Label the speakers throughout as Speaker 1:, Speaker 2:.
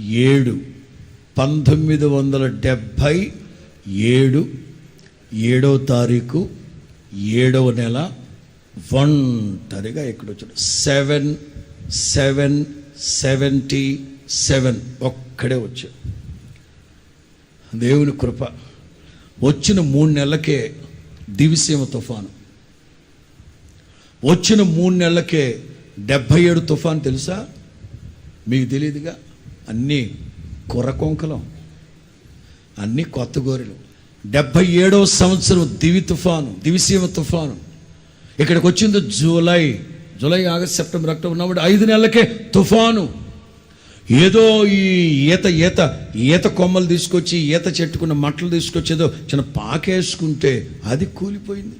Speaker 1: ఏడు. పంతొమ్మిది వందల డెబ్భై ఏడు. ఏడవ తారీఖు ఏడవ నెల. ఒంటరిగా ఇక్కడ వచ్చాడు. Seven seven seventy seven. ఒక్కడే వచ్చాడు. దేవుని కృప. వచ్చిన మూడు నెలలకే దివిసీమ తుఫాను. వచ్చిన మూడు నెలలకే డెబ్భై ఏడు తుఫాను తెలుసా? మీకు తెలియదుగా అన్నీ కుర్రకొంకలం అన్నీ కొత్త గోరెలు. డెబ్భై ఏడవ సంవత్సరం దివి తుఫాను దివిసీమ తుఫాను. ఇక్కడికి వచ్చింది July July August September October November ఐదు నెలలకే తుఫాను. ఏదో ఈ ఈత ఈత ఈత కొమ్మలు తీసుకొచ్చి ఈత చెట్టుకున్న మట్టలు తీసుకొచ్చి ఏదో చిన్న పాకేసుకుంటే అది కూలిపోయింది.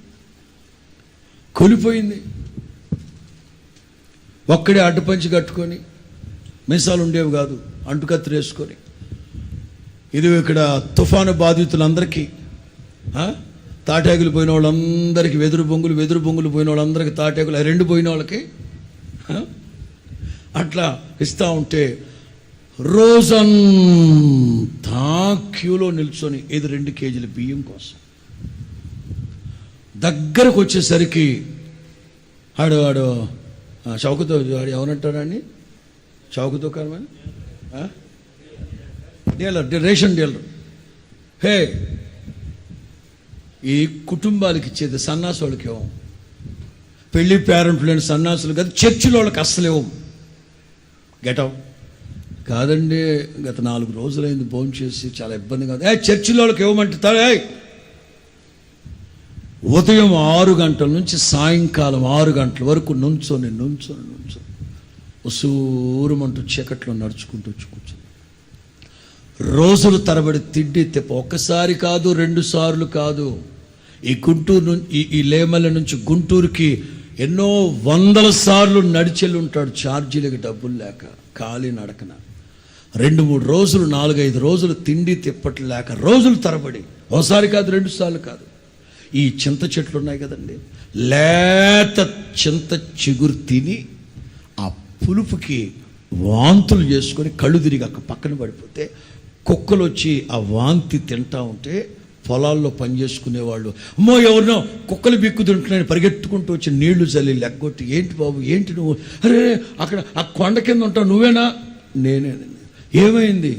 Speaker 1: కూలిపోయింది. ఒక్కడే అడ్డుపంచి కట్టుకొని మీసాలు ఉండేవి కాదు. అంటుకత్తిరేసుకొని ఇది ఇక్కడ తుఫాను బాధితులందరికీ తాటాకులు పోయిన వాళ్ళందరికీ వెదురు బొంగులు వెదురు బొంగులు పోయిన వాళ్ళందరికీ తాటాకులు ఆ రెండు పోయిన వాళ్ళకి అట్లా ఇస్తూ ఉంటే రోజంతా క్యూలో నిల్చొని ఇది రెండు కేజీల బియ్యం కోసం. దగ్గరకు వచ్చేసరికి ఆడు ఆడు చౌకతో వాడు ఎవరంటారని చౌక దుకాణం డీలర్ రేషన్ డీలర్ హే ఈ కుటుంబాలకి ఇచ్చేది సన్నాసులకి ఇవ్వం. పెళ్ళి పేరెంట్లు లేని సన్నాసులు కాదు చర్చిలో వాళ్ళకి అస్సలు ఇవ్వం. గెటవ్ కాదండి గత నాలుగు రోజులైంది భోజనం చేసి చాలా ఇబ్బందిగా ఉంది. ఏ చర్చిలో వాళ్ళకి ఇవ్వమంటారు ఏయ్! ఉదయం ఆరు గంటల నుంచి సాయంకాలం ఆరు గంటల వరకు నుంచొని నుంచొని నుంచొని. ఉసూరుమంటూ చీకట్లో నడుచుకుంటూ వచ్చి కూర్చుని రోజులు తరబడి తిండి తెప్ప ఒక్కసారి కాదు రెండు సార్లు కాదు. ఈ గుంటూరు నుంచి ఈ ఈ లేమల నుంచి గుంటూరుకి ఎన్నో వందల సార్లు నడిచెళ్ళి ఉంటాడు ఛార్జీలకు డబ్బులు లేక ఖాళీ నడకన. రెండు మూడు రోజులు నాలుగైదు రోజులు తిండి తిప్పట్లు లేక రోజులు తరబడి ఒకసారి కాదు రెండు సార్లు కాదు. ఈ చింత చెట్లు ఉన్నాయి కదండి. లేత చింత చిగురు తిని పులుపుకి వాంతులు చేసుకొని కళ్ళు తిరిగి అక్కడ పక్కన పడిపోతే కుక్కలు వచ్చి ఆ వాంతి తింటా ఉంటే పొలాల్లో పని చేసుకునేవాళ్ళు అమ్మో ఎవరినో కుక్కలు బిక్కు తింటున్నాయని పరిగెత్తుకుంటూ వచ్చి నీళ్ళు చల్లి లెగ్గొట్టి ఏంటి బాబు ఏంటి నువ్వు? అరే అక్కడ ఆ కొండ కింద ఉంటావు నువ్వేనా? నేనే ఏమైంది?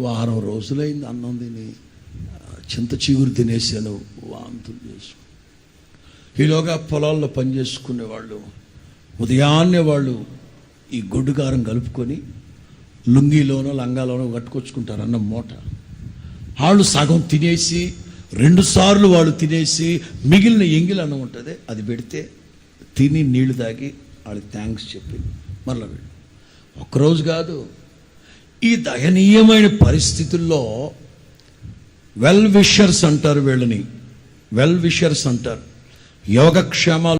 Speaker 1: వారం రోజులైంది అన్నం తిని చింత చిగురు తినేసాను వాంతులు చేసుకు ఈలోగా పొలాల్లో పని చేసుకునేవాళ్ళు ఉదయాన్నే వాళ్ళు ఈ గొడ్డుకారం కలుపుకొని లుంగిలోనో లంగాలోనో కట్టుకొచ్చుకుంటారు అన్నం మూట. వాళ్ళు సగం తినేసి రెండు సార్లు వాళ్ళు తినేసి మిగిలిన ఎంగిల్ అన్నం ఉంటుంది అది పెడితే తిని నీళ్ళు తాగి వాళ్ళకి థ్యాంక్స్ చెప్పి మరలా వెళ్ళి. ఒక్కరోజు కాదు ఈ దయనీయమైన పరిస్థితుల్లో వెల్ విషర్స్ అంటారు వీళ్ళని. వెల్ విషర్స్ అంటారు. యోగక్షేమాలు